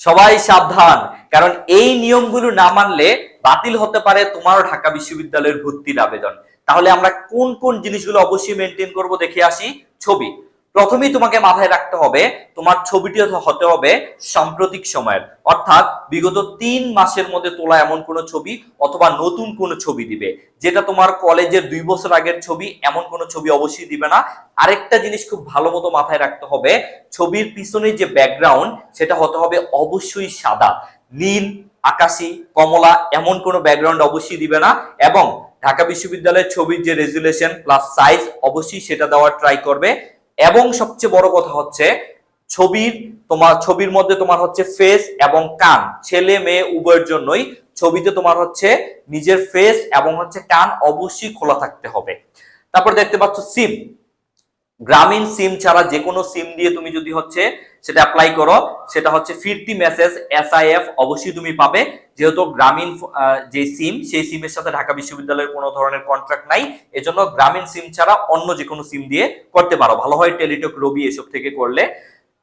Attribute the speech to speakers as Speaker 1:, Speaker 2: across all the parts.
Speaker 1: সবাই সাবধান, কারণ এই নিয়মগুলো না মানলে বাতিল হতে পারে তোমারও ঢাকা বিশ্ববিদ্যালয়ের ভর্তির আবেদন। তাহলে আমরা কোন কোন জিনিসগুলো অবশ্যই মেনটেন করব দেখে আসি ছবি। প্রথমেই তোমাকে মাথায় রাখতে হবে, তোমার ছবিটি হতে হবে সাম্প্রতিক সময়ের। অর্থাৎ বিগত তিন মাসের মধ্যে তোলা এমন কোনো ছবি অথবা নতুন কোনো ছবি দিবে, যেটা তোমার কলেজের দুই বছর আগের ছবি, এমন কোনো ছবি অবশ্যই দিবে না। আরেকটা জিনিস খুব ভালো মতো মাথায় রাখতে হবে, ছবির পিছনে যে ব্যাকগ্রাউন্ড সেটা হতে হবে অবশ্যই সাদা। নীল, আকাশি, কমলা, এমন কোনো ব্যাকগ্রাউন্ড অবশ্যই দিবে না এবং ঢাকা বিশ্ববিদ্যালয়ের ছবির যে রেজুলেশন প্লাস সাইজ অবশ্যই সেটা দেওয়ার ট্রাই করবে। এবং সবচেয়ে বড় কথা হচ্ছে ছবির তোমার, ছবির মধ্যে তোমার হচ্ছে ফেস এবং কান। ছেলে, মেয়ে উভয়ের জন্যই ছবিতে তোমার হচ্ছে নিজের ফেস এবং হচ্ছে কান অবশ্যই খোলা থাকতে হবে। তারপর দেখতে পাচ্ছ সিম গ্রামীণ সিম ছাড়া যে কোনো সিম দিয়ে তুমি যদি হচ্ছে সেটা অ্যাপ্লাই করো। সেটা হচ্ছে ফিরতি মেসেজ এসআইএফ অবশ্যই তুমি পাবে। যেহেতু গ্রামীণ যে সিম সেই সিমের সাথে ঢাকা বিশ্ববিদ্যালয়ের কোনো ধরনের কন্ট্রাক্ট নাই। এজন্য গ্রামীণ সিম ছাড়া অন্য যে কোনো সিম দিয়ে করতে পারো। ভালো হয় টেলিটক রবি এসব থেকে করলে।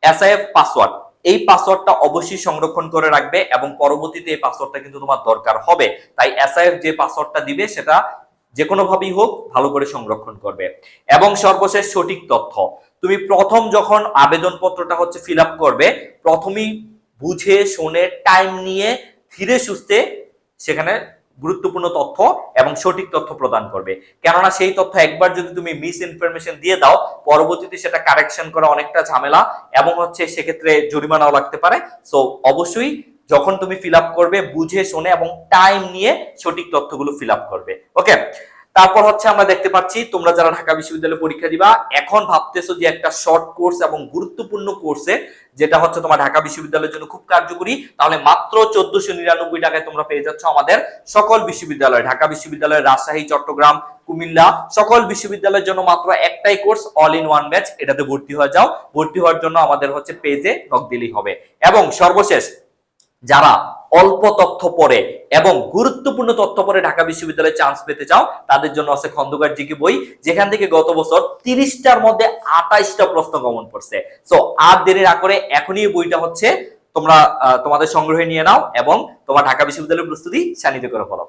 Speaker 1: এসআইএফ পাসওয়ার্ড এই পাসওয়ার্ডটা অবশ্যই সংরক্ষণ করে রাখবে এবং পরবর্তীতে এই পাসওয়ার্ডটা কিন্তু তোমার দরকার হবে। তাই এসআইএফ যে পাসওয়ার্ডটা দিবে, সেটা যে কোনো ভাবেই হোক ভালো করে সংরক্ষণ করবে। এবং সর্বশেষ সঠিক তথ্য তুমি প্রথম যখন আবেদনপত্রটা হচ্ছে ফিল আপ করবে, প্রথমেই বুঝে, শুনে টাইম নিয়ে, ধীরে সুস্থে সেখানে গুরুত্বপূর্ণ তথ্য এবং সঠিক তথ্য প্রদান করবে। কেননা সেই তথ্য একবার যদি তুমি মিস ইনফরমেশন দিয়ে দাও, পরবর্তীতে সেটা কারেকশন করা অনেকটা ঝামেলা এবং হচ্ছে সেক্ষেত্রে জরিমানাও লাগতে পারে। সো অবশ্যই যখন তুমি ফিল করবে, বুঝে, শুনে এবং টাইম নিয়ে সঠিক তথ্যগুলো ফিল করবে। ওকে তারপর হচ্ছে আমরা দেখতে পাচ্ছি, তোমরা যারা ঢাকা বিশ্ববিদ্যালয়ে পরীক্ষা দিবা, এখন ভাবতেছো যে একটা শর্ট কোর্স এবং গুরুত্বপূর্ণ কোর্সে যেটা হচ্ছে তোমার ঢাকা বিশ্ববিদ্যালয়ের জন্য খুব কার্যকরী, তাহলে মাত্র চোদ্দশো নিরানব্বই টাকায় তোমরা পেয়ে যাচ্ছ আমাদের সকল বিশ্ববিদ্যালয়, ঢাকা বিশ্ববিদ্যালয় রাজশাহী, চট্টগ্রাম, কুমিল্লা, সকল বিশ্ববিদ্যালয়ের জন্য মাত্র একটাই course all in one batch এটাতে ভর্তি হয়ে যাও। ভর্তি হওয়ার জন্য আমাদের হচ্ছে পেজে নক দিলেই হবে। এবং সর্বশেষ, যারা অল্প তথ্য পড়ে এবং গুরুত্বপূর্ণ তথ্য পড়ে ঢাকা বিশ্ববিদ্যালয়ে চান্স পেতে চাও, তাদের জন্য আছে খন্দকার জিকে বই, যেখান থেকে গত বছর তিরিশটার মধ্যে আঠাইশটা প্রশ্ন গমন করছে সো আর দেরি না করে এখনই বইটা হচ্ছে তোমরা তোমাদের সংগ্রহে নিয়ে নাও এবং তোমার ঢাকা বিশ্ববিদ্যালয়ের প্রস্তুতি শানিত করে ফলো